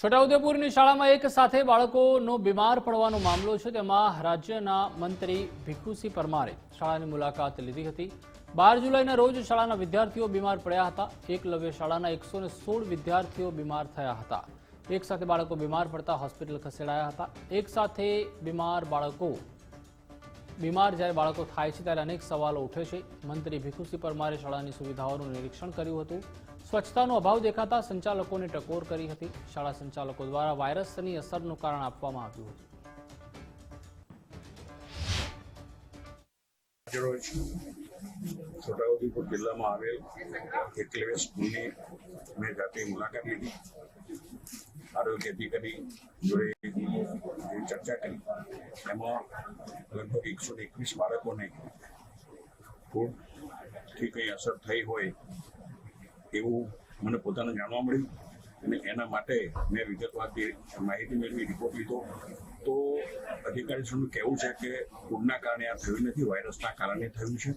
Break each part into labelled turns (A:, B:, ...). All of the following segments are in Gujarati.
A: છોટાઉદેપુરની શાળામાં એક સાથે બાળકોનો બીમાર પડવાનો મામલો છે, તેમાં રાજ્યના મંત્રી ભીખુસિંહ પરમારે શાળાની મુલાકાત લીધી હતી. બાર જુલાઈના રોજ શાળાના વિદ્યાર્થીઓ બીમાર પડ્યા હતા. એકલવ્ય શાળાના એકસો સોળ વિદ્યાર્થીઓ બીમાર થયા હતા. એક સાથે બાળકો બીમાર પડતા હોસ્પિટલ ખસેડાયા હતા. એક સાથે બીમાર બાળકો બીમાર જ્યારે બાળકો થાય છે ત્યારે અનેક સવાલો ઉઠે છે. મંત્રી ભીખુસિંહ પરમારે શાળાની સુવિધાઓનું નિરીક્ષણ કર્યું હતું. સ્વચ્છતાનો અભાવ દેખાતા સંચાલકોને ટકોર કરી હતી. શાળા સંચાલકો દ્વારા વાયરસની અસરનું કારણ આપવામાં આવ્યું હતું.
B: છોટાઉદેપુર જિલ્લામાં આવેલ એકલવ્ય સ્કૂલની મેં જાતે મુલાકાત લીધી. આરોગ્ય અધિકારી જોડે ચર્ચા કરી. એમાં લગભગ એકસો એકવીસ બાળકોને ફૂડથી કંઈ અસર થઈ હોય એવું મને પોતાને જાણવા મળ્યું અને એના માટે મેં વિગતવાર માહિતી મેળવી રિપોર્ટ લીધો, તો અધિકારીશ્રીનું કહેવું છે કે ફૂડના કારણે આ થયું નથી વાયરસના કારણે થયું છે.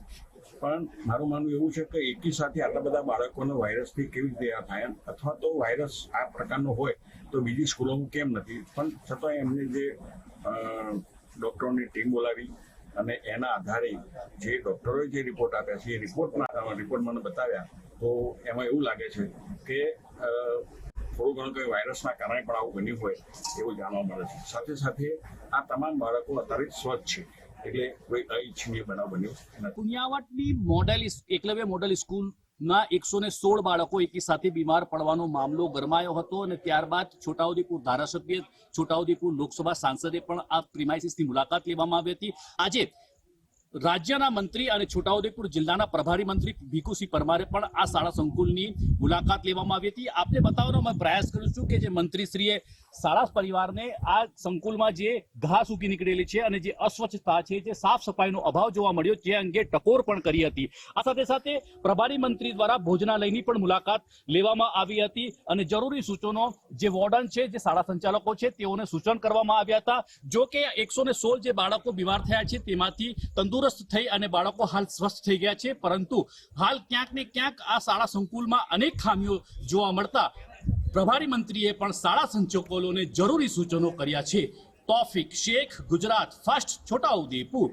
B: પણ મારું માનવું એવું છે કે એકી સાથે આટલા બધા બાળકોને વાયરસથી કેવી રીતે આ થાય અથવા તો વાયરસ આ પ્રકારનો હોય તો બીજી સ્કૂલોમાં કેમ નથી? પણ છતાં એમને જે ડૉક્ટરોની ટીમ બોલાવી અને એના આધારે જે ડૉક્ટરોએ જે રિપોર્ટ આપ્યા છે, એ રિપોર્ટમાં રિપોર્ટ મને બતાવ્યા, તો એમાં એવું લાગે છે કે થોડું ઘણું કંઈ વાયરસના કારણે પણ આવું બન્યું હોય એવું જાણવા મળે છે. સાથે સાથે આ તમામ બાળકો અત્યારે સ્વચ્છ છે. એટલે કોઈ અઈચ્છનીય બનાવ બન્યો નથી
C: મોડેલ એકલવ્ય મોડેલ સ્કૂલના એકસો ને સોળ બાળકો એકી બીમાર પડવાનો મામલો ગરમાયો હતો અને ત્યારબાદ છોટાઉદેપુર ધારાસભ્ય, છોટાઉદેપુર લોકસભા સાંસદે પણ આ પ્રિમાઇસીસની મુલાકાત લેવામાં આવી હતી. આજે રાજ્યના મંત્રી અને છોટાઉદેપુર જિલ્લાના પ્રભારી મંત્રી ભીખુસિંહ પરમારે પણ આ શાળા સંકુલની મુલાકાત લેવામાં આવી હતી. આપને બતાવવાનો મેં પ્રયાસ કરું છું કે જે મંત્રીશ્રીએ શાળા પરિવારને આ સંકુલમાં જે ઘાસ ઉગી નીકળેલી છે અને જે અસ્વચ્છતા છે, જે સાફ સફાઈનો અભાવ જોવા મળ્યો, જે અંગે ટકોર પણ કરી હતી. આ સાથે સાથે પ્રભારી મંત્રી દ્વારા ભોજનાલયની પણ મુલાકાત લેવામાં આવી હતી અને જરૂરી સૂચનો જે વોર્ડન છે, જે શાળા સંચાલકો છે, તેઓને સૂચન કરવામાં આવ્યા હતા. જો કે એકસો ને સોળ જે બાળકો બીમાર થયા છે, તેમાંથી તંદુરસ્ત થઈ અને બાળકો હાલ સ્વસ્થ થઈ ગયા છે, પરંતુ હાલ ક્યાંક ને ક્યાંક આ શાળા સંકુલમાં અનેક ખામીઓ જોવા મળતા પ્રભારી મંત્રીએ પણ શાળા સંચાલકોને જરૂરી સૂચનો કર્યા છે. તોફિક શેખ ગુજરાત ફર્સ્ટ છોટાઉદેપુર.